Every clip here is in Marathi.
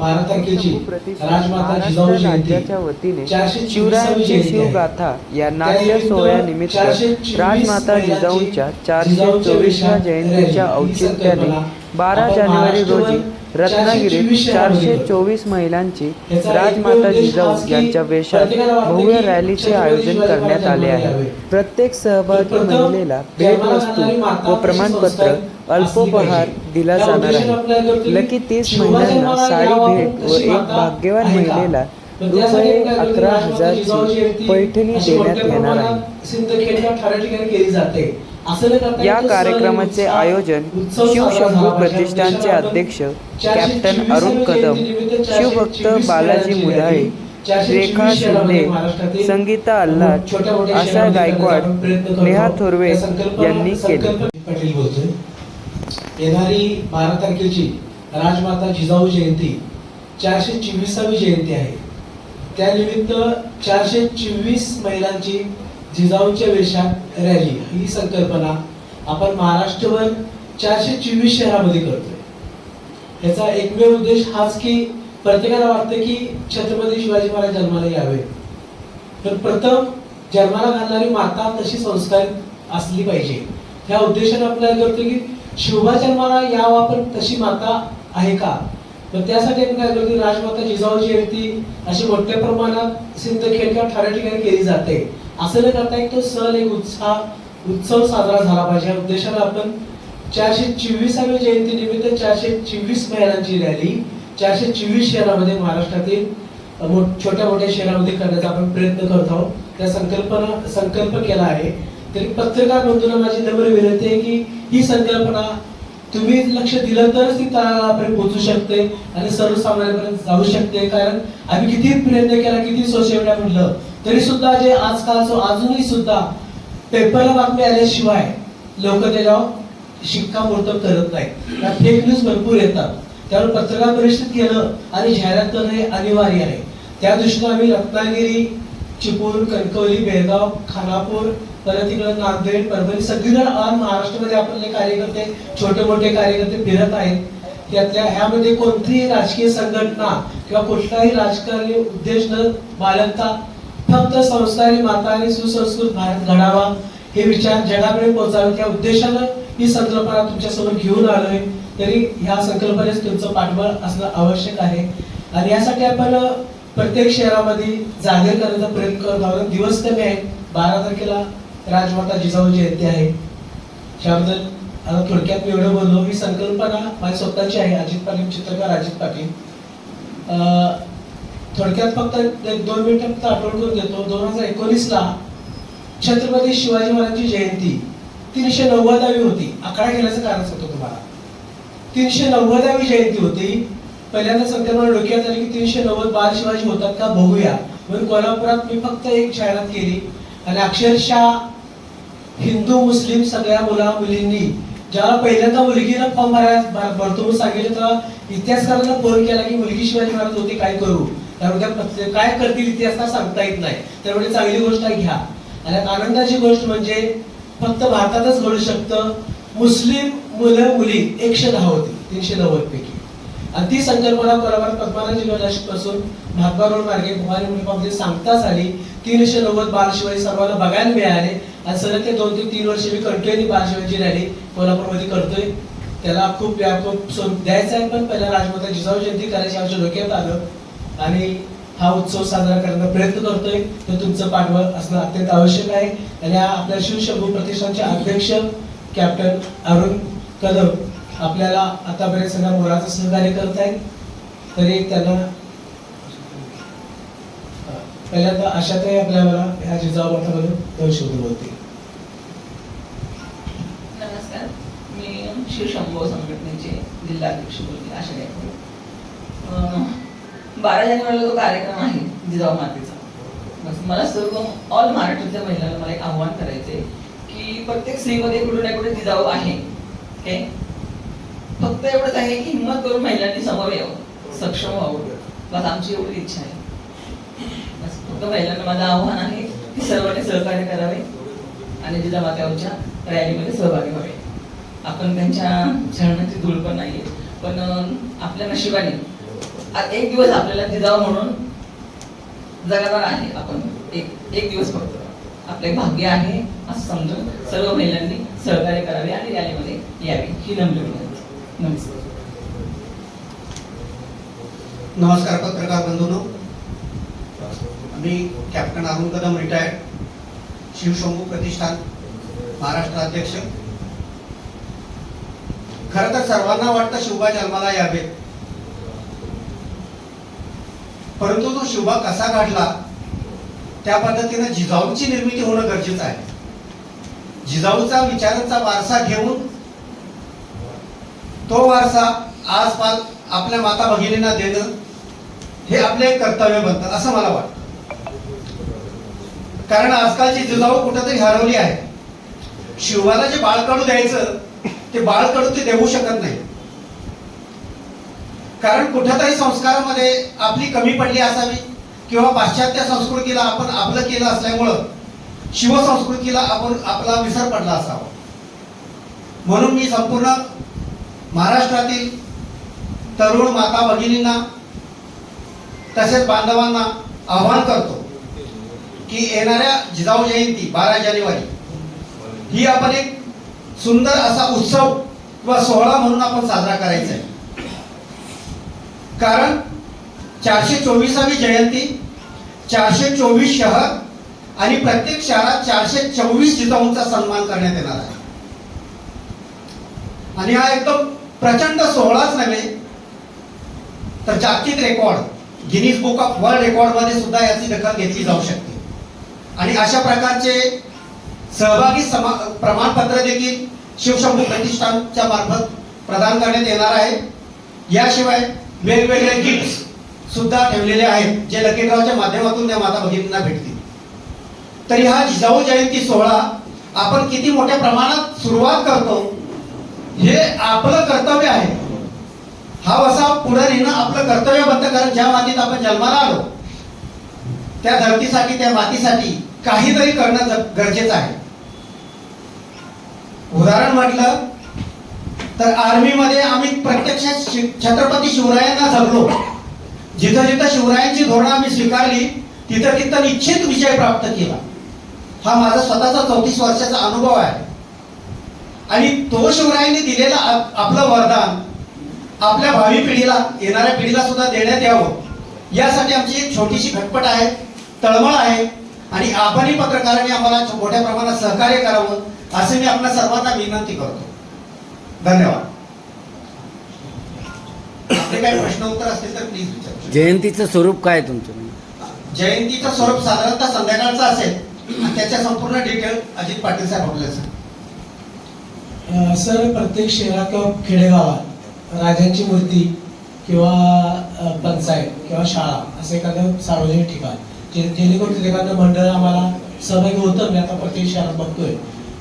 बारा तारखेची राजमाता महाराष्ट्र जिजाऊ जयंती राज्याच्या वतीने चारशे शिवरायांची. शिवगाथा या नाट्य सोहळ्यानिमित्त राजमाता जिजाऊंच्या चारशे चोवीसव्या जयंतीच्या औचित्याने बारा जानेवारी रोजी रत्नागिरीत 424 चारशे चोवीस महिलांची राजमाता जिजाऊ यांच्या वेशात भव्य रॅलीचे आयोजन करण्यात आले आहे. प्रत्येक सहभागी महिलेला भेटवस्तू व प्रमाणपत्र अल्पोपहार दिला. जाणार आहे लकी तीस महिलांना साडी भेट व एक भाग्यवान? महिलेला रुपये अकरा हजारची पैठणी देण्यात येणार आहे या कार्यक्रमाचे आयोजन शिवशंभू. प्रतिष्ठानचे अध्यक्ष कॅप्टन अरुण कदम शिवभक्त बालाजी मुधाळे रेखा शिंदे संगीता अल्लाद आशा गायकवाड. नेहा थोरवे यांनी केले येणारी बारा तारखेची राजमाता जिजाऊ जयंती चारशे चोवीसावी जयंती आहे त्यानिमित्त चारशे चोवीस महिलांची जिजाऊच्या वेशात रॅली ही संकल्पना आपण महाराष्ट्रभर चारशे चोवीस शहरामध्ये करतोय. याचा एकमेव उद्देश हाच की प्रत्येकाला वाटतं की छत्रपती शिवाजी महाराज जन्माला यावे. तर प्रथम जन्माला घालणारी माता तशी संस्कार असली पाहिजे. त्या उद्देशाने आपल्याला करतो की शिवबा जन्माला यावा पण तशी माता आहे का? तर त्यासाठी आपण काय करतो राजमाता जिजाऊ जयंती अशी मोठ्या प्रमाणात सिंदखेड किंवा ठराव ठिकाणी केली जाते. असं न करता एक तो सण एक उत्साह उत्सव साजरा झाला पाहिजे. या उद्देशाने आपण चारशे चोवीसाव्या जयंती निमित्त चारशे चोवीस महिलांची रॅली चारशे चोवीस शहरामध्ये महाराष्ट्रातील मोठ- छोट्या मोठ्या शहरामध्ये करण्याचा आपण प्रयत्न करत आहोत. त्या संकल्पना संकल्प केला आहे. तरी पत्रकार बंधूंना माझी नम्र विनंती आहे की ही संकल्पना तुम्ही लक्ष दिलं तरच ती तळापर्यंत पोहोचू शकते आणि सर्वसामान्यांपर्यंत जाऊ शकते. कारण आम्ही किती प्रयत्न केला किती सोशल मीडिया म्हटलं तरी सुद्धा जे आजकाल अजूनही सुद्धा पेपरला बातमी आल्याशिवाय लोक त्याच्यावर शिक्कामोर्तब करत नाहीत. फेक न्यूज भरपूर येतात. त्यामुळे पत्रकार परिषद केलं आणि जाहिरात करणं हे अनिवार्य आहे. त्या दृष्टीने आम्ही रत्नागिरी चिपळूण कणकवली बेळगाव खानापूर परत इकडे नांदेड परभणी सगळीकडे ऑल महाराष्ट्रामध्ये आपले कार्यकर्ते छोटे मोठे कार्यकर्ते फिरत आहेत. त्यातल्या ह्यामध्ये कोणतीही राजकीय संघटना किंवा कुठलाही राजकारणी उद्देश न बाळगता फक्त संस्कारी माता आणि सुसंस्कृत भारत घडावा हे विचार जगाकडे पोहोचावे त्या उद्देशानं ही संकल्पना तुमच्यासमोर घेऊन आलोय. तरी ह्या संकल्पनेस तुमचं पाठबळ असणं आवश्यक आहे. आणि यासाठी आपण प्रत्येक शहरामध्ये जाहीर करण्याचा प्रयत्न करत आहोत. दिवस कमी आहे बारा तारखेला राजमाता जिजाऊ जयंती आहे. त्याबद्दल आता थोडक्यात मी एवढं बोललो. ही संकल्पना माझी स्वतःची आहे. अजित पाटील चित्रकार अजित पाटील. अं, थोडक्यात फक्त एक दोन मिनिटं फक्त आठवण करून देतो. दोन हजार एकोणीसला छत्रपती शिवाजी महाराजांची जयंती तीनशे नव्वदावी होती. आकडा घेण्याचं कारण सांगतो तुम्हाला. तीनशे नव्वदावी जयंती होती. पहिल्यांदा संकल्पना डोक्यात आले की तीनशे नव्वद बाल शिवाजी होतात का बघूया. म्हणून कोल्हापुरात मी फक्त एक जाहिरात केली. आणि अक्षरशः हिंदू मुस्लिम सगळ्या मुला मुलींनी ज्याला पहिल्यांदा मुलगीला फॉर्म भरायला भरतो म्हणून सांगितलं तेव्हा इतिहासकारांना फोन केला की मुलगी शिवाजी महाराज होते काय करू? त्यामुळे त्या काय करतील इतिहासकार सांगता येत नाही. त्यामुळे चांगली गोष्ट घ्या. आणि आनंदाची गोष्ट म्हणजे फक्त भारतातच घडू शकतं मुस्लिम मुलं मुली एकशे दहा होती तीनशे नव्वद पैकी. आणि ती संकल्पना कोल्हापूर पद्मानाजी पासून महात्मा रोड मार्गे भवानी मंडपामध्ये सांगताच आली. तीनशे नव्वद बालशिवाय सर्वांना बघायला मिळाले. आणि सलग ते दोन ते तीन वर्ष मी कंटिन्यू बालशिवायची रॅली कोल्हापूरमध्ये करतोय. त्याला खूप व्यापक स्वरूप द्यायचं आहे पण पहिला राजमाता जिजाऊ जयंती करायची आमच्या डोक्यात आलं. आणि हा उत्सव साजरा करण्याचा प्रयत्न करतोय. तर तुमचं पाठबळ असणं अत्यंत आवश्यक आहे. आणि हा आपल्या शिवशंभू प्रतिष्ठानचे अध्यक्ष कॅप्टन अरुण कदम. आपल्याला आतापर्यंत सगळ्या मोलाचं सहकार्य करत आहेत. तरी त्यांना पहिल्यांदा अशातही आपल्याला ह्या जिजाऊ मठामधून दोन शब्द बोलतील. नमस्कार. मी शिवशंभो संघटनेचे जिल्हाध्यक्ष बोलते आशा गायकवाड बारा जानेवारीला जो कार्यक्रम आहे जिजाऊ मातेचा बस मला सर्व ऑल महाराष्ट्रातल्या महिलांना मला एक आव्हान करायचं आहे की प्रत्येक स्त्रीमध्ये कुठे ना कुठे जिजाऊ आहे. ओके फक्त एवढंच आहे की हिंमत करून महिलांनी समोर यावं. सक्षम व्हावं. बस आमची एवढी इच्छा आहे. बस फक्त महिलांना माझं आव्हान आहे की सर्वांनी सहकार्य करावे आणि जिजामात्यावरच्या रॅलीमध्ये सहभागी व्हावे. आपण त्यांच्या झरणाची धूळ पण नाही पण आपल्या नशिबाने एक दिवस आपल्याला जिजाऊ म्हणून जगणार आहे. आपण एक एक दिवस फक्त. आपले भाग्य आहे असं समजून सर्व महिलांनी सहकार्य करावे आणि रॅलीमध्ये यावे. ही नम्र विनंती. नमस्कार. नमस्कार पत्रकार बंधूनो. मी कॅप्टन अरुण कदम रिटायर्ड शिवशंभू प्रतिष्ठान महाराष्ट्र अध्यक्ष. खरं तर सर्वांना वाटतं शिवबा जन्माला यावे परंतु तो शिवबा कसा काढला त्या पद्धतीनं जिजाऊची निर्मिती होणं गरजेचं आहे. जिजाऊचा विचारांचा वारसा घेऊन तो वारसा आसपास आपल्या माता भगिनींना देणं हे आपले एक कर्तव्य बनतं असं मला वाटतं. कारण आजकालची जिजाऊ कुठंतरी हरवली आहे. शिवाला जे बाळकडू द्यायचं ते बाळकडू ते देऊ शकत नाही. कारण कुठेतरी संस्कारामध्ये आपली कमी पडली असावी किंवा पाश्चात्य संस्कृतीला आपण आपलं केलं असल्यामुळं शिवसंस्कृतीला आपण आपला विसर पडला असावा. म्हणून मी संपूर्ण महाराष्ट्रातील तरुण माता भगिनींना तसेच बांधवांना आव्हान करतो की येणाऱ्या जिजाऊ जयंती बारा जानेवारी ही आपण एक सुंदर असा उत्सव किंवा सोहळा म्हणून आपण साजरा करायचा आहे. कारण चारशे चोवीसावी जयंती चारशे चोवीस शहर आणि प्रत्येक शहरात चारशे चोवीस जिजाऊंचा सन्मान करण्यात येणार आहे. आणि हा एकदम प्रचंड सोहळाच नव्हे. तर जागतिक record Guinness book of world रेकॉर्डमध्ये सुद्धा याची दखल घेतली जाऊ शकते. आणि अशा प्रकारचे सहभागी समा प्रमाणपत्र देखील शिवशंभू प्रतिष्ठानच्या मार्फत प्रदान करण्यात येणार आहे. याशिवाय वेगवेगळे गिफ्ट सुद्धा ठेवलेले आहेत जे लकीरावच्या माध्यमातून त्या माता भगिनींना भेटतील. तरी हा जिजाऊ जयंती सोहळा आपण किती मोठ्या प्रमाणात सुरुवात करतो हे आपलं कर्तव्य आहे. हा वसा पुढे नेणं आपलं कर्तव्य बंद कारण ज्या मातीत आपण जन्माला आलो त्या धरतीसाठी त्या मातीसाठी काहीतरी करणं गरजेचं आहे. उदाहरण म्हटलं तर आर्मीमध्ये आम्ही प्रत्यक्ष छत्रपती शिवरायांना जगलो जिथं जिथं शिवरायांची धोरणं आम्ही स्वीकारली तिथं तिथं निश्चित विजय प्राप्त केला. हा माझा स्वतःचा चौतीस वर्षाचा अनुभव आहे. आणि तो शिवरायांनी दिलेला आप- आपलं वरदान आपल्या भावी पिढीला येणाऱ्या पिढीला सुद्धा देण्यात यावं. यासाठी आमची एक छोटीशी खटपट आहे तळमळ आहे आणि आपणही पत्रकारांनी आम्हाला मोठ्या प्रमाणात सहकार्य करावं असे मी आपल्या सर्वांना विनंती करतो. धन्यवाद. आपले काही प्रश्न उत्तर असतील तर प्लीज विचारू जयंतीचं स्वरूप काय तुमचं? जयंतीचं स्वरूप साधारणतः संध्याकाळचं असेल. त्याच्या संपूर्ण डिटेल अजित पाटील साहेब आपल्याला सर प्रत्येक शहरात किंवा खेडेगावात राजांची मूर्ती किंवा पंचायत किंवा शाळा असं एखादं सार्वजनिक ठिकाण जे जेणेकरून तिथे एखादं मंडळ आम्हाला सहभागी होतं. मी आता प्रत्येक शहरात बघतोय.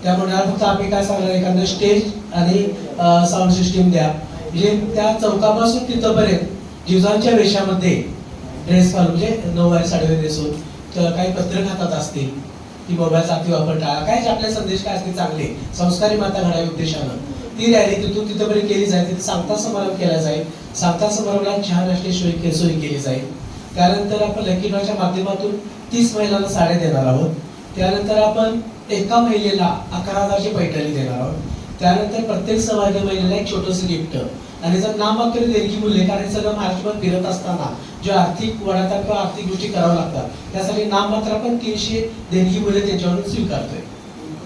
त्या मंडळाला फक्त आम्ही काय सांगणार एखादं स्टेज आणि साऊंड सिस्टीम द्या. म्हणजे त्या चौकापासून तिथंपर्यंत जिवजांच्या वेशामध्ये ड्रेस घालून म्हणजे नऊवारी साडीवर नेसून तर काही पत्रक हातात असतील की मोबाईलचा अतिवापर टाळा. काय जे आपले संदेश काय असतील चांगले. संस्कारी माता घडावी उद्देशानं. ती रॅली तिथून तिथपर्यंत केली जाईल. तिथे सांगता समारोह केला जाईल. सांगता समारोहला चहा नाश्ते सोयी के- सोयी केली जाईल. त्यानंतर आपण लकी ड्रॉच्या माध्यमातून तीस महिलांना साड्या देणार आहोत. त्यानंतर आपण एका महिलेला अकरा हजारची पैठणी देणार आहोत. त्यानंतर प्रत्येक सहभागी महिलेला एक छोटंसं गिफ्ट. आणि जर नामात्र देणगी मूल्य कारण सगळं महाराष्ट्रभर फिरत असताना जे आर्थिक वडाता किंवा आर्थिक गोष्टी कराव्या लागतात त्यासाठी नाममात्र आपण तीनशे देणगी मूल्य त्यांच्याकडून स्वीकारतोय.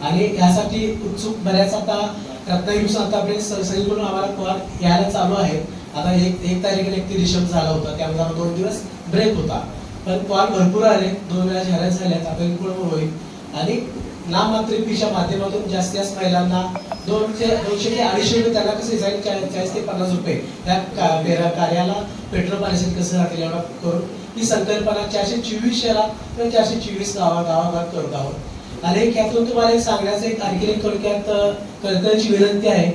आणि यासाठी उत्सुक बऱ्याच आता रत्नागिरीपासून आतापर्यंत स- सगळीकडून आम्हाला कॉल यायला चालू आहे आता एक एक तारखेला एकतीस डिसेंबर झाला होता त्यामध्ये आम्हाला दोन दिवस ब्रेक होता. पण कॉल भरपूर आले दोन वेळा जाहिरात झाल्यात आता इकडून होईल. आणि नाममात्रिकेच्या माध्यमातून जास्तीत जास्त महिलांना दोनशे दोनशे ते अडीचशे रुपये त्यांना कसे जाईल चा- चाळीस ते पन्नास रुपये त्या कार्याला पेट्रोल पाण्यासाठी कसं राहतील एवढा करून ही संकल्पना चारशे चोवीस शहरात किंवा चारशे चोवीस गावा गावागावात करत आहोत. आणि एक यातून तुम्हाला एक सांगण्याचं एक आणखी एक थोडक्यात अ, विनंती आहे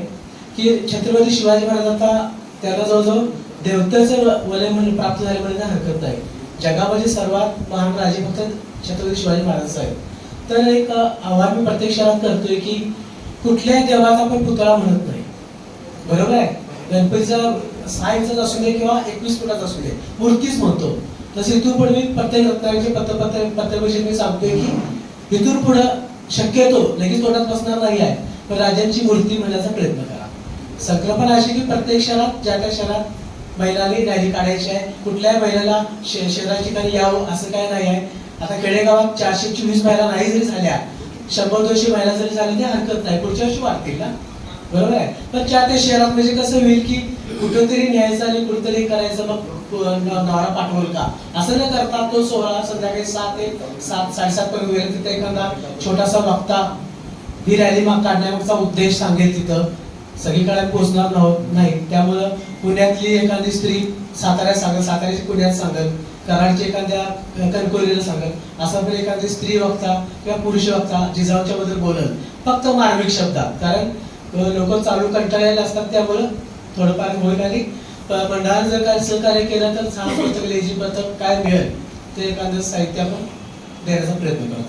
की छत्रपती शिवाजी महाराजांचा त्याला जवळजवळ देवतेचं वलय म्हणून प्राप्त झाले म्हणजे हरकत नाही. जगामध्ये सर्वात महान राजे फक्त छत्रपती शिवाजी महाराज आहेत तर एक आव्हान मी प्रत्येक शहरात करतोय की कुठल्याही देवाचा आपण पुतळा म्हणत नाही. बरोबर आहे? गणपतीचा सहा इंचाचा असू दे किंवा एकवीस फुटाचा असू दे मूर्तीच म्हणतो. तसे इथून पुढे मी प्रत्येक रत्नागिरीचे पत्र पत्रपरिषद मी सांगतोय की इथून पुढं शक्यतो लगेच तोंडात बसणार नाही आहे. पण राजांची मूर्ती म्हणण्याचा प्रयत्न करा. संकल्पना अशी की प्रत्येक शहरात ज्या त्या शहरात महिलांनी रॅली काढायची आहे कुठल्याही महिलेला शहराच्या ठिकाणी यावं असं काय नाही आहे. आता खेडेगावात चारशे चोवीस महिला नाही जरी झाल्या शंभर दोनशे महिला जरी झाल्या तरी हरकत नाही. पुढच्या वर्षी वाढतील ना? बरोबर आहे? पण त्या त्या शहरात म्हणजे कसं होईल की कुठेतरी न्यायचं आणि कुठेतरी करायचं मग नवरा पाठवल का? असं न करता तो सोहळा संध्याकाळी सात ते सात साडेसात पर्यंत गेला तिथे एखादा छोटासा वक्ता ही रॅली माग काढण्यामागचा उद्देश सांगेल तिथं. सगळीकडे पोहोचणार नाही. त्यामुळं पुण्यातली एखादी स्त्री साताऱ्यात सांगेल साताऱ्याची पुण्यात सांगेल. कराडची एखाद्या कणकोरीला सांगत असं पण एखादी स्त्री वक्ता किंवा पुरुष वक्ता जिजाऊच्या बद्दल बोलत फक्त मार्मिक शब्दात. कारण लोक चालू कंटाळलेले असतात त्यामुळं थोडंफार होईल आणि प- मंडळानं जर काय सहकार्य केलं तर सहा पथक लेझी पथक काय मिळेल ते एखादं साहित्य आपण देण्याचा प्रयत्न करतो.